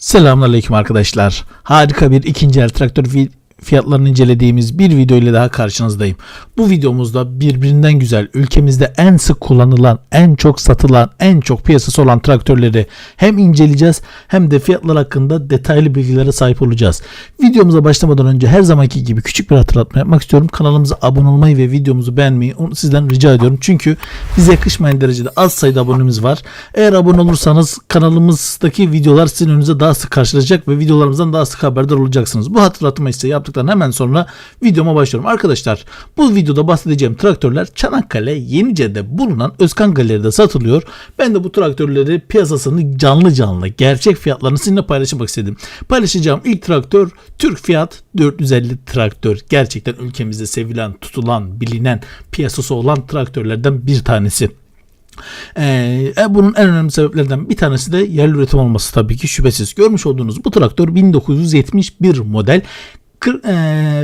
Selamünaleyküm arkadaşlar. Harika bir ikinci el traktör fiyatlarını incelediğimiz bir video ile daha karşınızdayım. Bu videomuzda birbirinden güzel, ülkemizde en sık kullanılan, en çok satılan, en çok piyasası olan traktörleri hem inceleyeceğiz hem de fiyatlar hakkında detaylı bilgilere sahip olacağız. Videomuza başlamadan önce her zamanki gibi küçük bir hatırlatma yapmak istiyorum. Kanalımıza abone olmayı ve videomuzu beğenmeyi onu sizden rica ediyorum. Çünkü bize yakışmayan derecede az sayıda abonemiz var. Eğer abone olursanız kanalımızdaki videolar sizin önünüze daha sık karşılayacak ve videolarımızdan daha sık haberdar olacaksınız. Bu hatırlatma ise yaptıktan hemen sonra videoma başlıyorum. Arkadaşlar bu videoda bahsedeceğim traktörler Çanakkale Yenice'de bulunan Özkan Galeri'de satılıyor. Ben de bu traktörleri piyasasını canlı canlı gerçek fiyatlarını sizinle paylaşmak istedim. Paylaşacağım ilk traktör Türk Fiyat 450 traktör. Gerçekten ülkemizde sevilen, tutulan, bilinen, piyasası olan traktörlerden bir tanesi. Ee, e, bunun en önemli sebeplerinden bir tanesi de yerli üretim olması tabii ki şüphesiz. Görmüş olduğunuz bu traktör 1971 model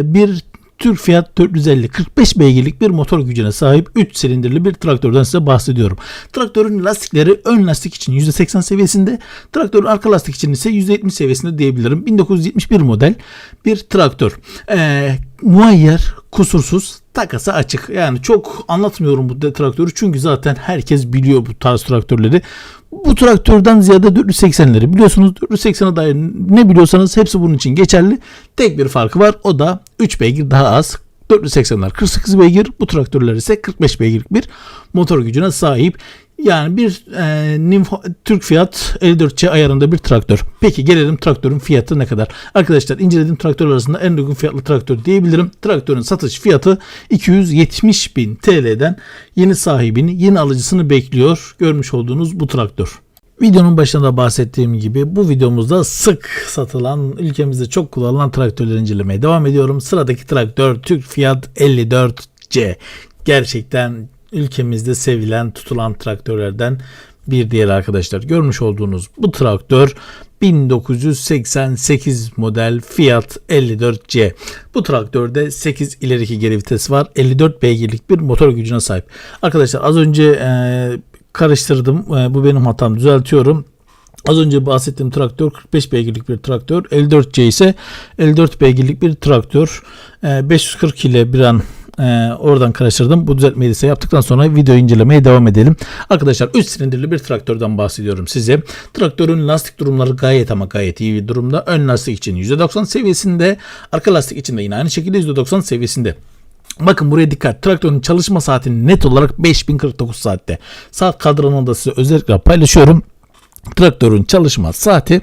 bir Türk Fiat 450 45 beygirlik bir motor gücüne sahip 3 silindirli bir traktörden size bahsediyorum. Traktörün lastikleri ön lastik için %80 seviyesinde, traktörün arka lastik için ise %70 seviyesinde diyebilirim. 1971 model bir traktör. Ee, muayyer, kusursuz, takası açık. Yani çok anlatmıyorum bu traktörü çünkü zaten herkes biliyor bu tarz traktörleri. Bu traktörden ziyade 480'leri biliyorsunuz. 480'e dair ne biliyorsanız hepsi bunun için geçerli. Tek bir farkı var. O da 3 beygir daha az. 480'ler 48 beygir. Bu traktörler ise 45 beygirlik bir motor gücüne sahip. Yani bir e, Nimfo, Türk Fiyat 54C ayarında bir traktör. Peki gelelim traktörün fiyatı ne kadar? Arkadaşlar incelediğim traktör arasında en uygun fiyatlı traktör diyebilirim. Traktörün satış fiyatı 270 bin TL'den yeni sahibini, yeni alıcısını bekliyor. Görmüş olduğunuz bu traktör. Videonun başında bahsettiğim gibi bu videomuzda sık satılan, ülkemizde çok kullanılan traktörleri incelemeye devam ediyorum. Sıradaki traktör Türk Fiyat 54C. Gerçekten ülkemizde sevilen, tutulan traktörlerden bir diğer arkadaşlar. Görmüş olduğunuz bu traktör 1988 model Fiat 54C. Bu traktörde 8 ileriki geri vites var. 54 beygirlik bir motor gücüne sahip. Arkadaşlar az önce e, karıştırdım. E, bu benim hatam. Düzeltiyorum. Az önce bahsettiğim traktör 45 beygirlik bir traktör. 54C ise 54 beygirlik bir traktör. E, 540 ile bir an e, oradan karıştırdım. Bu düzeltmeyi ise yaptıktan sonra video incelemeye devam edelim. Arkadaşlar 3 silindirli bir traktörden bahsediyorum size. Traktörün lastik durumları gayet ama gayet iyi bir durumda. Ön lastik için %90 seviyesinde. Arka lastik için de yine aynı şekilde %90 seviyesinde. Bakın buraya dikkat. Traktörün çalışma saati net olarak 5049 saatte. Saat kadranını da size özellikle paylaşıyorum. Traktörün çalışma saati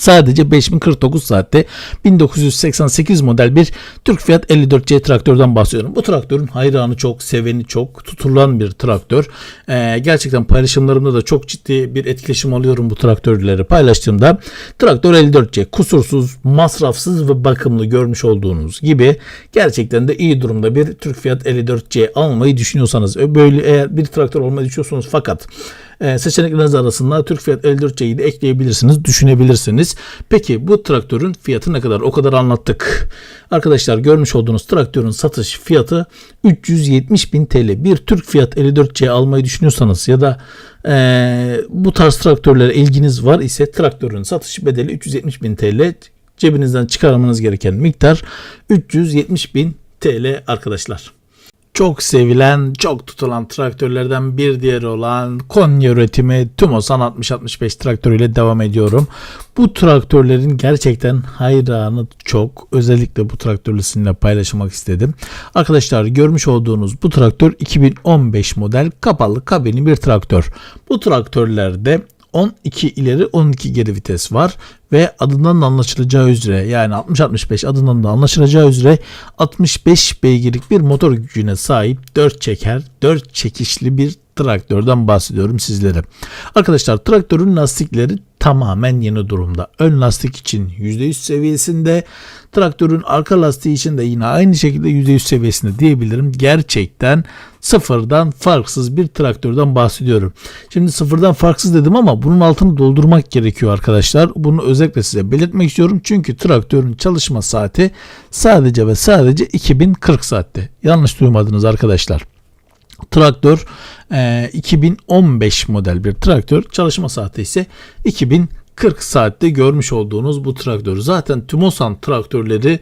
Sadece 5049 saatte 1988 model bir Türk Fiat 54C traktörden bahsediyorum. Bu traktörün hayranı çok, seveni çok, tutulan bir traktör. Ee, gerçekten paylaşımlarımda da çok ciddi bir etkileşim alıyorum bu traktörleri paylaştığımda. Traktör 54C kusursuz, masrafsız ve bakımlı görmüş olduğunuz gibi gerçekten de iyi durumda bir Türk Fiat 54C almayı düşünüyorsanız böyle eğer bir traktör almayı düşünüyorsanız fakat e, seçenekleriniz arasında Türk Fiyat 54C'yi de ekleyebilirsiniz, düşünebilirsiniz. Peki bu traktörün fiyatı ne kadar? O kadar anlattık. Arkadaşlar görmüş olduğunuz traktörün satış fiyatı 370 bin TL. Bir Türk Fiyat 54C almayı düşünüyorsanız ya da e, bu tarz traktörlere ilginiz var ise traktörün satış bedeli 370 bin TL. Cebinizden çıkarmanız gereken miktar 370 bin TL arkadaşlar. Çok sevilen, çok tutulan traktörlerden bir diğeri olan Konya üretimi Tumosan 6065 traktörüyle devam ediyorum. Bu traktörlerin gerçekten hayranı çok. Özellikle bu traktörle sizinle paylaşmak istedim. Arkadaşlar görmüş olduğunuz bu traktör 2015 model kapalı kabini bir traktör. Bu traktörlerde 12 ileri 12 geri vites var ve adından da anlaşılacağı üzere yani 60-65 adından da anlaşılacağı üzere 65 beygirlik bir motor gücüne sahip 4 çeker 4 çekişli bir traktörden bahsediyorum sizlere. Arkadaşlar traktörün lastikleri tamamen yeni durumda. Ön lastik için %100 seviyesinde, traktörün arka lastiği için de yine aynı şekilde %100 seviyesinde diyebilirim. Gerçekten sıfırdan farksız bir traktörden bahsediyorum. Şimdi sıfırdan farksız dedim ama bunun altını doldurmak gerekiyor arkadaşlar. Bunu özellikle size belirtmek istiyorum. Çünkü traktörün çalışma saati sadece ve sadece 2040 saatte. Yanlış duymadınız arkadaşlar. Traktör e, 2015 model bir traktör. Çalışma saati ise 2040 40 saatte görmüş olduğunuz bu traktör. Zaten Tümosan traktörleri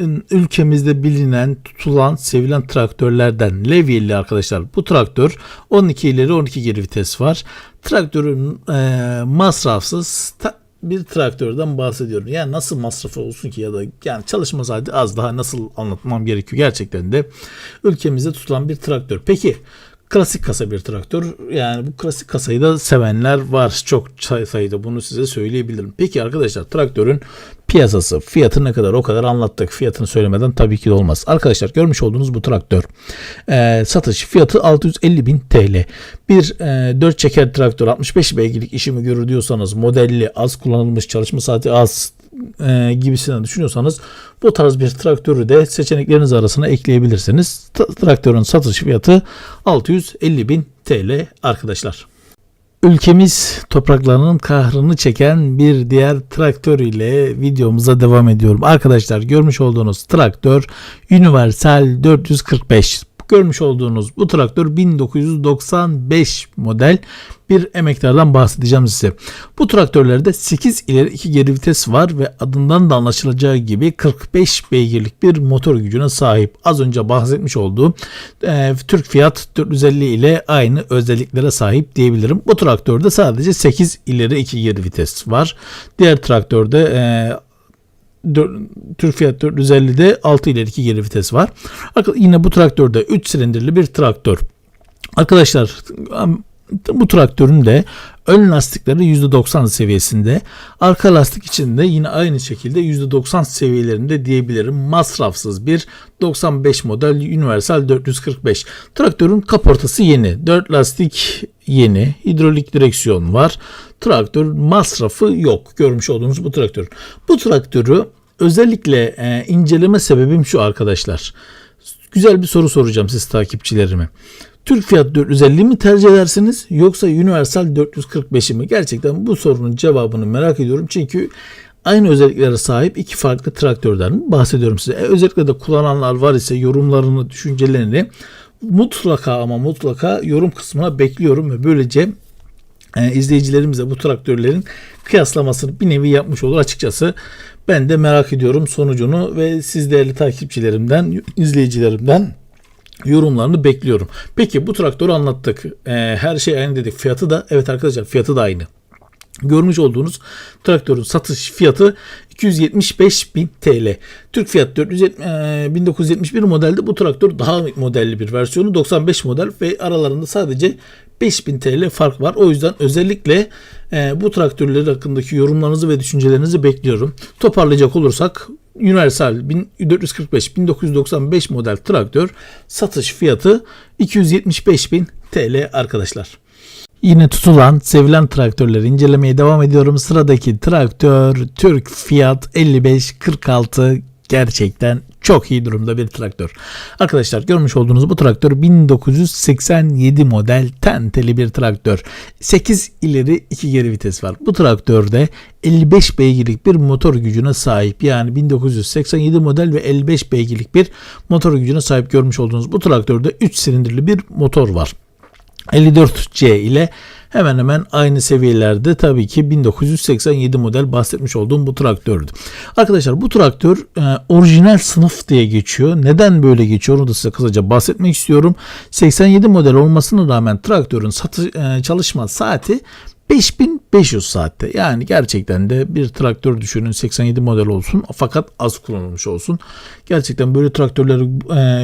ım, ülkemizde bilinen, tutulan, sevilen traktörlerden Levy'li arkadaşlar. Bu traktör 12 ileri 12 geri vites var. Traktörün e, masrafsız ta- bir traktörden bahsediyorum. Yani nasıl masrafı olsun ki ya da yani çalışma saati az daha nasıl anlatmam gerekiyor gerçekten de ülkemizde tutulan bir traktör. Peki klasik kasa bir traktör. Yani bu klasik kasayı da sevenler var. Çok say- sayıda bunu size söyleyebilirim. Peki arkadaşlar traktörün piyasası, fiyatı ne kadar o kadar anlattık. Fiyatını söylemeden tabii ki de olmaz. Arkadaşlar görmüş olduğunuz bu traktör e, satış fiyatı 650 bin TL. Bir e, 4 çeker traktör 65 beygirlik işimi görür diyorsanız modelli az kullanılmış çalışma saati az e, gibisinden düşünüyorsanız bu tarz bir traktörü de seçenekleriniz arasına ekleyebilirsiniz. Traktörün satış fiyatı 650 bin TL arkadaşlar. Ülkemiz topraklarının kahrını çeken bir diğer traktör ile videomuza devam ediyorum. Arkadaşlar görmüş olduğunuz traktör Universal 445. Görmüş olduğunuz bu traktör 1995 model bir emektardan bahsedeceğim size. Bu traktörlerde 8 ileri 2 geri vites var ve adından da anlaşılacağı gibi 45 beygirlik bir motor gücüne sahip. Az önce bahsetmiş olduğum e, Türk Fiat 450 ile aynı özelliklere sahip diyebilirim. Bu traktörde sadece 8 ileri 2 geri vites var. Diğer traktörde e, dör- Türk Fiat 450'de 6 ileri 2 geri vites var. Yine bu traktörde 3 silindirli bir traktör. Arkadaşlar bu traktörün de ön lastikleri %90 seviyesinde. Arka lastik için de yine aynı şekilde %90 seviyelerinde diyebilirim. Masrafsız bir 95 model Universal 445. Traktörün kaportası yeni. 4 lastik yeni. Hidrolik direksiyon var. Traktör masrafı yok. Görmüş olduğunuz bu traktör. Bu traktörü özellikle e, inceleme sebebim şu arkadaşlar. Güzel bir soru soracağım siz takipçilerime. Türk Fiat 450 mi tercih edersiniz yoksa Universal 445'i mi? Gerçekten bu sorunun cevabını merak ediyorum. Çünkü aynı özelliklere sahip iki farklı traktörden bahsediyorum size. E, özellikle de kullananlar var ise yorumlarını, düşüncelerini mutlaka ama mutlaka yorum kısmına bekliyorum ve böylece e, izleyicilerimiz bu traktörlerin kıyaslamasını bir nevi yapmış olur açıkçası. Ben de merak ediyorum sonucunu ve siz değerli takipçilerimden, izleyicilerimden yorumlarını bekliyorum. Peki bu traktörü anlattık. E, her şey aynı dedik. Fiyatı da evet arkadaşlar fiyatı da aynı. Görmüş olduğunuz traktörün satış fiyatı 275 bin TL. Türk Fiat 470, e, 1971 modelde bu traktör daha modelli bir versiyonu 95 model ve aralarında sadece 5000 TL fark var. O yüzden özellikle e, bu traktörler hakkındaki yorumlarınızı ve düşüncelerinizi bekliyorum. Toparlayacak olursak Universal 1445 1995 model traktör satış fiyatı 275 bin TL arkadaşlar. Yine tutulan, sevilen traktörleri incelemeye devam ediyorum. Sıradaki traktör Türk Fiat 5546 gerçekten çok iyi durumda bir traktör. Arkadaşlar görmüş olduğunuz bu traktör 1987 model tenteli bir traktör. 8 ileri 2 geri vites var. Bu traktörde 55 beygirlik bir motor gücüne sahip. Yani 1987 model ve 55 beygirlik bir motor gücüne sahip görmüş olduğunuz bu traktörde 3 silindirli bir motor var. 54C ile hemen hemen aynı seviyelerde tabii ki 1987 model bahsetmiş olduğum bu traktördü. Arkadaşlar bu traktör e, orijinal sınıf diye geçiyor. Neden böyle geçiyor onu da size kısaca bahsetmek istiyorum. 87 model olmasına rağmen traktörün satı, e, çalışma saati 5500 saatte. Yani gerçekten de bir traktör düşünün 87 model olsun fakat az kullanılmış olsun. Gerçekten böyle traktörleri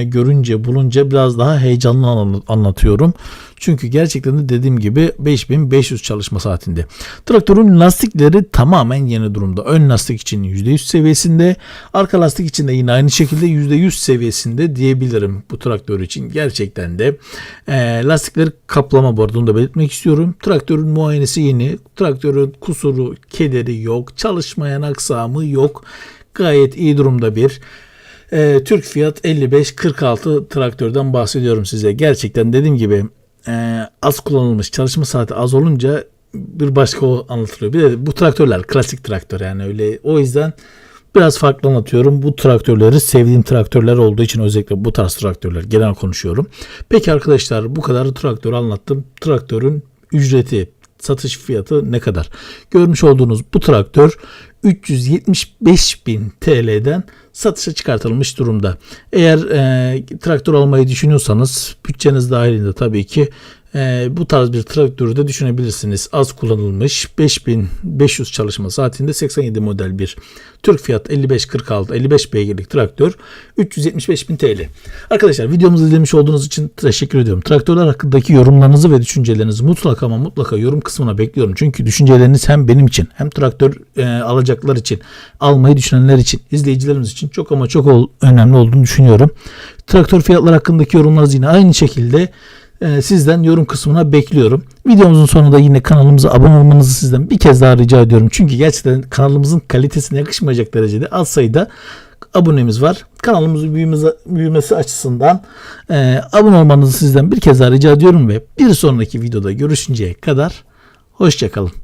e, görünce bulunca biraz daha heyecanlı anla- anlatıyorum. Çünkü gerçekten de dediğim gibi 5500 çalışma saatinde. Traktörün lastikleri tamamen yeni durumda. Ön lastik için %100 seviyesinde. Arka lastik için de yine aynı şekilde %100 seviyesinde diyebilirim bu traktör için. Gerçekten de e, lastikleri kaplama bu arada onu da belirtmek istiyorum. Traktörün muayenesi yeni. Traktörün kusuru, kederi yok. Çalışmayan aksamı yok. Gayet iyi durumda bir e, Türk Fiat 5546 traktörden bahsediyorum size. Gerçekten dediğim gibi e, az kullanılmış çalışma saati az olunca bir başka o anlatılıyor. Bir de bu traktörler klasik traktör yani öyle o yüzden biraz farklı anlatıyorum. Bu traktörleri sevdiğim traktörler olduğu için özellikle bu tarz traktörler genel konuşuyorum. Peki arkadaşlar bu kadar traktör anlattım. Traktörün ücreti satış fiyatı ne kadar? Görmüş olduğunuz bu traktör 375 bin TL'den satışa çıkartılmış durumda. Eğer e, traktör almayı düşünüyorsanız bütçeniz dahilinde tabii ki e, bu tarz bir traktörü de düşünebilirsiniz. Az kullanılmış 5500 çalışma saatinde 87 model bir Türk Fiyat 5546 55 beygirlik traktör 375 bin TL. Arkadaşlar videomuzu izlemiş olduğunuz için teşekkür ediyorum. Traktörler hakkındaki yorumlarınızı ve düşüncelerinizi mutlaka ama mutlaka yorum kısmına bekliyorum. Çünkü düşünceleriniz hem benim için hem traktör e, alacaklar için almayı düşünenler için izleyicilerimiz için çok ama çok ol- önemli olduğunu düşünüyorum. Traktör fiyatlar hakkındaki yorumlarınızı yine aynı şekilde e, sizden yorum kısmına bekliyorum. Videomuzun sonunda yine kanalımıza abone olmanızı sizden bir kez daha rica ediyorum. Çünkü gerçekten kanalımızın kalitesine yakışmayacak derecede az sayıda abonemiz var. Kanalımızın büyümesi, büyümesi açısından e, abone olmanızı sizden bir kez daha rica ediyorum ve bir sonraki videoda görüşünceye kadar hoşçakalın.